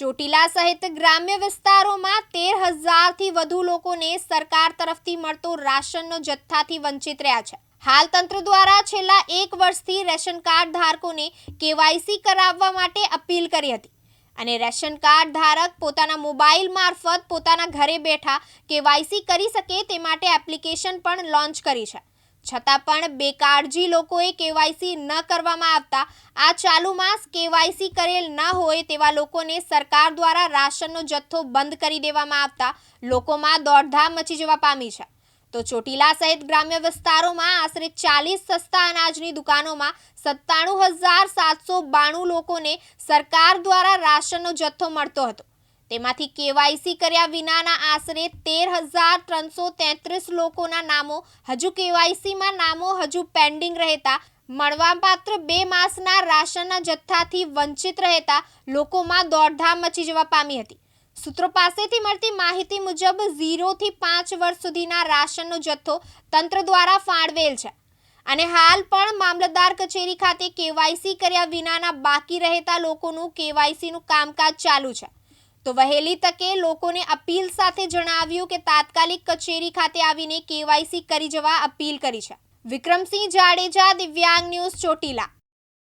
ચોટીલા સહિત ગ્રામ્ય વિસ્તારોમાં તેર હજારથી વધુ લોકોને સરકાર તરફથી મળતો રાશનનો જથ્થાથી વંચિત રહ્યા છે. હાલ તંત્ર દ્વારા છેલ્લા એક વર્ષથી રેશન કાર્ડ ધારકોને કેવાયસી કરાવવા માટે અપીલ કરી હતી અને રેશન કાર્ડ ધારક પોતાના મોબાઈલ મારફત પોતાના ઘરે બેઠા કેવાયસી કરી શકે તે માટે એપ્લિકેશન પણ લોન્ચ કરી છે. છતાં પણ બેકાળજી લોકોએ કેવાયસી ન કરવામાં આવતા, આ ચાલુ માસ કેવાયસી કરેલ ન હોય તેવા લોકોને સરકાર દ્વારા રાશનનો જથ્થો બંધ કરી દેવામાં આવતા લોકોમાં દોડધામ મચી જવા પામી છે. તો ચોટીલા સહિત ગ્રામ્ય વિસ્તારોમાં આશરે ચાલીસ સસ્તા અનાજની દુકાનોમાં સત્તાણું હજાર સાતસો બાણું લોકોને સરકાર દ્વારા રાશનનો જથ્થો મળતો હતો. તેમાંથી કેવાયસી કર્યા વિનાના આશરે તેર હજાર ત્રણસો તેત્રીસ લોકોના નામો હજુ કેવાયસીમાં નામો હજુ પેન્ડિંગ રહેતા મળવાપાત્ર બે માસના રાશનના જથ્થાથી વંચિત રહેતા લોકોમાં દોડધામ મચી જવા પામી હતી. સૂત્રો પાસેથી મળતી માહિતી મુજબ ઝીરોથી પાંચ વર્ષ સુધીના રાશનનો જથ્થો તંત્ર દ્વારા ફાળવેલ છે. અને હાલ પણ મામલતદાર કચેરી ખાતે કેવાયસી કર્યા વિનાના બાકી રહેતા લોકોનું કેવાયસીનું કામકાજ ચાલુ છે. તો વહેલી તકે લોકોને અપીલ સાથે જણાવ્યું કે તાત્કાલિક કચેરી ખાતે આવીને કેવાયસી કરી જવા અપીલ કરી છે. વિક્રમસિંહ જાડેજા, દિવ્યાંગ ન્યૂઝ, ચોટીલા.